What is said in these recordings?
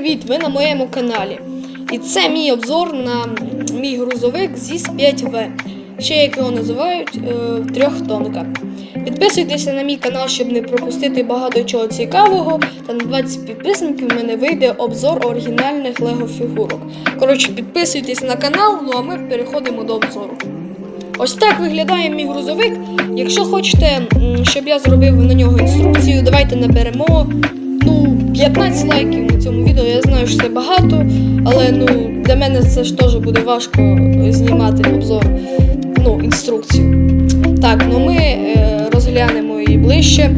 привіт! Ви на моєму каналі. І це мій обзор на мій грузовик ZIS 5V. Ще як його називають е, трьохтонка. Підписуйтеся на мій канал, щоб не пропустити багато чого цікавого. Та на 20 підписників в мене вийде обзор оригінальних лего фігурок. Коротше, підписуйтесь на канал, ну а ми переходимо до обзору. Ось так виглядає мій грузовик. Якщо хочете, щоб я зробив на нього інструкцію, давайте наберемо 15 лайків на цьому відео. Я знаю, що це багато, але ну, для мене це ж теж буде важко знімати обзор, ну, інструкцію. Так, ну ми е, розглянемо її ближче.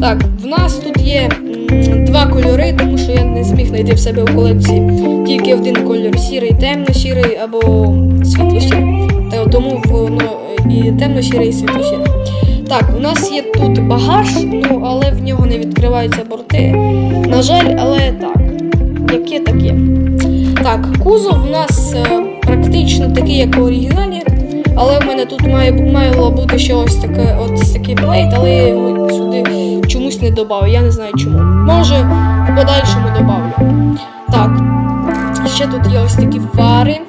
Так, в нас тут є м, два кольори, тому що я не зміг знайти в себе у колекції тільки один кольор сірий, темно-сірий або світло-сірий. Тому воно і темно-сірий, і світло-сірий. Так, у нас є тут багаж, ну але в нього не відкриваються борти. На жаль, але так. Яке таке. Так, кузов у нас е, практично такий, як у оригіналі. Але в мене тут має, мало бути ще ось таке, ось такий плейт, але я його сюди чомусь не додав. Я не знаю чому. Може, в подальшому додавлю. Так, ще тут є ось такі фари. Е,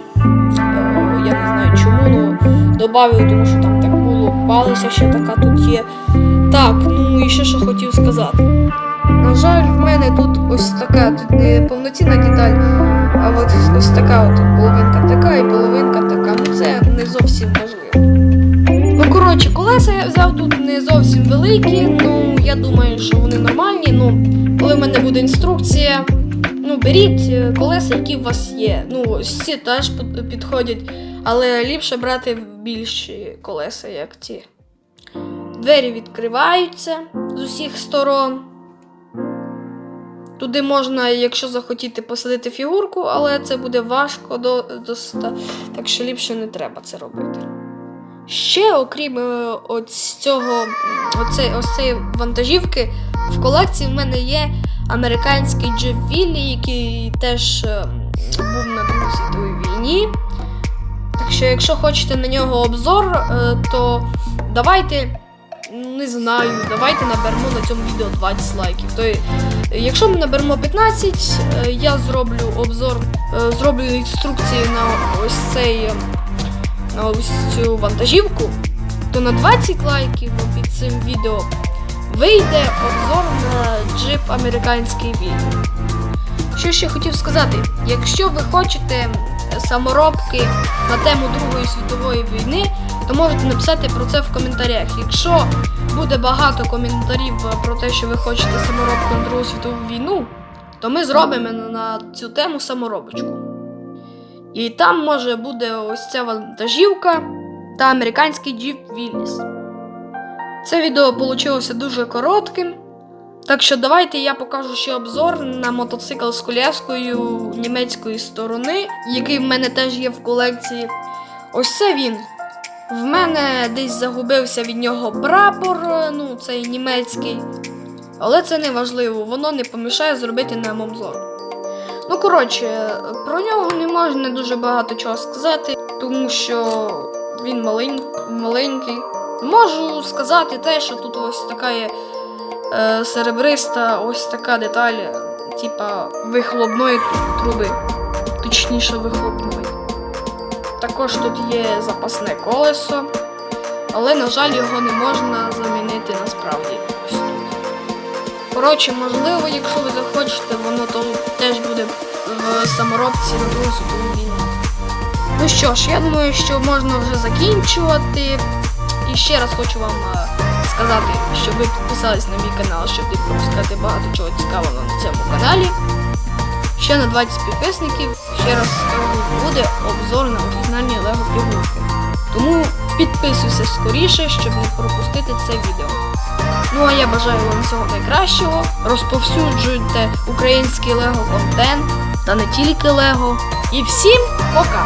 Я не знаю чому, ну додав, тому що там було. Ще така тут є. Так, ну і ще що хотів сказати. На жаль, в мене тут ось така, тут не повноцінна деталь, а от ось така от половинка така і половинка така. Ну це не зовсім важливо. Ну, коротше, колеса я взяв тут не зовсім великі, ну я думаю, що вони нормальні. Ну, коли в мене буде інструкція, ну беріть е, колеса, які у вас є. Ну, ці теж підходять, але ліпше брати більші колеса, як ці. Двері відкриваються з усіх сторон. Туди можна, якщо захотіти, посадити фігурку, але це буде важко до, доста, так що ліпше не треба це робити. Ще, окрім е, ось цього, м, оцей, ось цієї вантажівки, в колекції в мене є американський Джеф Віллі, який теж е, був на Другій світовій війні. Так що, якщо хочете на нього обзор, е, то давайте, не знаю, давайте наберемо на цьому відео 20 лайків. То, е, якщо ми наберемо 15, е, я зроблю обзор, зроблю інструкції на ось цей. на ось цю вантажівку, то на 20 лайків під цим відео вийде обзор на джип американський Віль. Що ще хотів сказати, якщо ви хочете саморобки на тему Другої світової війни, то можете написати про це в коментарях. Якщо буде багато коментарів про те, що ви хочете саморобку на Другу світову війну, то ми зробимо на цю тему саморобочку. І там може буде ось ця вантажівка та американський джіп Вілліс. Це відео вийшло дуже коротким. Так що давайте я покажу ще обзор на мотоцикл з коляскою німецької сторони, який в мене теж є в колекції. Ось це він. В мене десь загубився від нього прапор, ну цей німецький. Але це не важливо, воно не помішає зробити нам обзор. Ну, коротше, про нього не можна дуже багато чого сказати, тому що він малень... маленький. Можу сказати те, що тут ось така є е, серебриста, ось така деталь, типа вихлопної труби. Точніше, вихлопної. Також тут є запасне колесо, але, на жаль, його не можна замінити насправді. Ось тут. Коротше, можливо, якщо ви захочете, воно то теж буде в саморобці на Другу світову війну. Ну що ж, я думаю, що можна вже закінчувати. І ще раз хочу вам е, сказати, щоб ви підписались на мій канал, щоб не пропускати багато чого цікавого на цьому каналі. Ще на 20 підписників, ще раз скажу, буде обзор на оригінальні лего фігурки. Тому підписуйся скоріше, щоб не пропустити це відео. Ну а я бажаю вам всього найкращого. Розповсюджуйте український лего контент та не тільки лего. І всім пока!